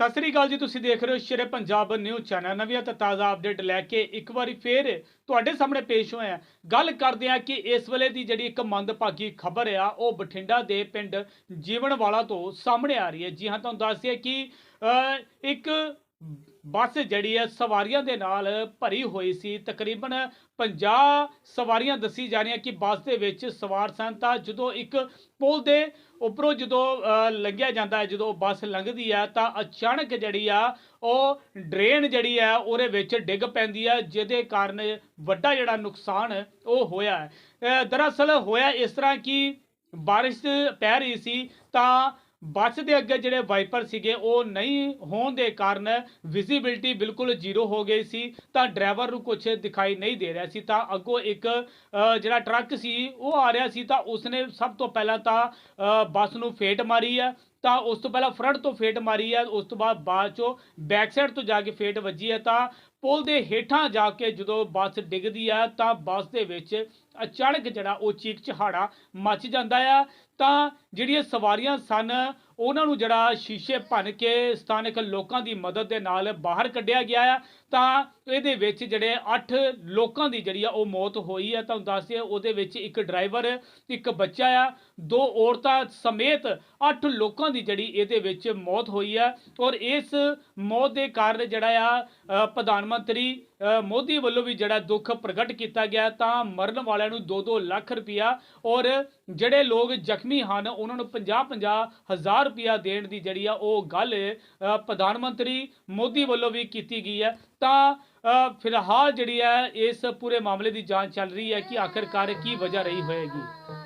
ਸਤਿ ਸ੍ਰੀ ਅਕਾਲ ਜੀ, ਤੁਸੀਂ ਦੇਖ ਰਹੇ ਹੋ ਸ਼ੇਰੇ ਪੰਜਾਬ ਨਿਊਜ਼ ਚੈਨਲ। ਨਵੀਆਂ ਤੇ ਤਾਜ਼ਾ ਅਪਡੇਟ ਲੈ ਕੇ ਇੱਕ ਵਾਰੀ ਫੇਰ ਤੁਹਾਡੇ ਸਾਹਮਣੇ ਪੇਸ਼ ਹੋਏ ਆ ਗੱਲ ਕਰਦੇ ਆ ਕਿ ਇਸ ਵੇਲੇ ਦੀ ਜਿਹੜੀ ਇੱਕ ਮੰਦਭਾਗੀ ਖਬਰ ਆ, ਉਹ ਬਠਿੰਡਾ ਦੇ ਪਿੰਡ ਜੀਵਨ ਵਾਲਾ ਤੋਂ ਸਾਹਮਣੇ ਆ ਰਹੀ ਹੈ। ਜੀ ਹਾਂ, ਤੁਹਾਨੂੰ ਦੱਸ ਦਈਏ ਕਿ ਇੱਕ ਬੱਸ ਜਿਹੜੀ ਹੈ ਸਵਾਰੀਆਂ ਦੇ ਨਾਲ ਭਰੀ ਹੋਈ ਸੀ। ਤਕਰੀਬਨ 50 ਸਵਾਰੀਆਂ ਦੱਸੀ ਜਾ ਰਹੀਆਂ ਕਿ ਬੱਸ ਦੇ ਵਿੱਚ ਸਵਾਰ ਸਨ। ਤਾਂ ਜਦੋਂ ਇੱਕ ਪੁਲ ਦੇ ਉੱਪਰੋਂ ਜਦੋਂ ਅ, ਲੰਘਿਆ ਜਾਂਦਾ ਹੈ ਜਦੋਂ ਬੱਸ ਲੰਘਦੀ ਹੈ ਤਾਂ ਅਚਾਨਕ ਜਿਹੜੀ ਆ ਉਹ ਡਰੇਨ ਜਿਹੜੀ ਆ ਉਹਦੇ ਵਿੱਚ ਡਿੱਗ ਪੈਂਦੀ ਹੈ ਜਿਹਦੇ ਕਾਰਨ ਵੱਡਾ ਜਿਹੜਾ ਨੁਕਸਾਨ ਉਹ ਹੋਇਆ ਦਰਅਸਲ ਹੋਇਆ ਇਸ ਤਰ੍ਹਾਂ ਕਿ ਬਾਰਿਸ਼ ਪੈ ਰਹੀ ਸੀ ਤਾਂ ਬੱਸ ਦੇ ਅੱਗੇ ਜਿਹੜੇ ਵਾਈਪਰ ਸੀਗੇ, ਉਹ ਨਹੀਂ ਹੋਣ ਦੇ ਕਾਰਨ ਵਿਜ਼ਿਬਿਲਟੀ ਬਿਲਕੁਲ ਜ਼ੀਰੋ ਹੋ ਗਈ ਸੀ। ਤਾਂ ਡਰਾਈਵਰ ਨੂੰ ਕੁਝ ਦਿਖਾਈ ਨਹੀਂ ਦੇ ਰਿਹਾ ਸੀ। ਤਾਂ ਅੱਗੋਂ ਇੱਕ ਜਿਹੜਾ ਟਰੱਕ ਸੀ, ਉਹ ਆ ਰਿਹਾ ਸੀ। ਤਾਂ ਉਸਨੇ ਸਭ ਤੋਂ ਪਹਿਲਾਂ ਤਾਂ ਬੱਸ ਨੂੰ ਫੇਟ ਮਾਰੀ ਹੈ। ਤਾਂ ਉਸ ਤੋਂ ਪਹਿਲਾਂ ਫਰੰਟ ਤੋਂ ਫੇਟ ਮਾਰੀ ਹੈ, ਉਸ ਤੋਂ ਬਾਅਦ ਬਾਅਦ ਚੋਂ ਬੈਕ ਸਾਈਡ ਤੋਂ ਜਾ ਕੇ ਫੇਟ ਵੱਜੀ ਹੈ ਤਾਂ ਪੁਲ ਦੇ ਹੇਠਾਂ ਜਾ ਕੇ ਜਦੋਂ ਬੱਸ ਡਿੱਗਦੀ ਆ ਤਾਂ ਬੱਸ ਦੇ ਵਿੱਚ ਅਚਾਨਕ ਜਿਹੜਾ ਉਹ ਚੀਕ ਚਹਾੜਾ ਮੱਚ ਜਾਂਦਾ ਆ। ਤਾਂ ਜਿਹੜੀਆਂ ਸਵਾਰੀਆਂ ਸਨ ਉਹਨਾਂ ਨੂੰ ਜਿਹੜਾ ਸ਼ੀਸ਼ੇ ਭੰਨ ਕੇ ਸਥਾਨਕ ਲੋਕਾਂ ਦੀ ਮਦਦ ਦੇ ਨਾਲ ਬਾਹਰ ਕੱਢਿਆ ਗਿਆ ਆ, ਤਾਂ ਇਹਦੇ ਵਿੱਚ ਜਿਹੜੇ 8 ਲੋਕਾਂ ਦੀ ਜਿਹੜੀ ਆ ਉਹ ਮੌਤ ਹੋਈ ਹੈ ਤੁਹਾਨੂੰ ਦੱਸ ਦਈਏ, ਉਹਦੇ ਵਿੱਚ ਇੱਕ ਡਰਾਈਵਰ, ਇੱਕ ਬੱਚਾ ਆ, ਦੋ ਔਰਤਾਂ ਸਮੇਤ 8 ਲੋਕਾਂ ਦੀ ਜਿਹੜੀ ਇਹਦੇ ਵਿੱਚ ਮੌਤ ਹੋਈ ਆ। ਔਰ ਇਸ ਮੌਤ ਦੇ ਕਾਰਨ ਜਿਹੜਾ ਆ ਪ੍ਰਧਾਨ ਮੰਤਰੀ ਮੋਦੀ ਵੱਲੋਂ ਵੀ ਜਿਹੜਾ ਦੁੱਖ ਪ੍ਰਗਟ ਕੀਤਾ ਗਿਆ, ਤਾਂ ਮਰਨ ਵਾਲਿਆਂ ਨੂੰ 2-2 ਲੱਖ ਰੁਪਇਆ ਔਰ ਜਿਹੜੇ ਲੋਕ ਜ਼ਖਮੀ ਹਨ, ਉਹਨਾਂ ਨੂੰ 50-50 ਹਜ਼ਾਰ ਰੁਪਇਆ ਦੇਣ ਦੀ ਜਿਹੜੀ ਆ ਉਹ ਗੱਲ ਪ੍ਰਧਾਨ ਮੰਤਰੀ ਮੋਦੀ ਵੱਲੋਂ ਵੀ ਕੀਤੀ ਗਈ ਹੈ। ਤਾਂ ਫਿਲਹਾਲ ਜਿਹੜੀ ਹੈ, ਇਸ ਪੂਰੇ ਮਾਮਲੇ ਦੀ ਜਾਂਚ ਚੱਲ ਰਹੀ ਹੈ ਕਿ ਆਖਿਰਕਾਰ ਕੀ ਵਜ੍ਹਾ ਰਹੀ ਹੋਏਗੀ।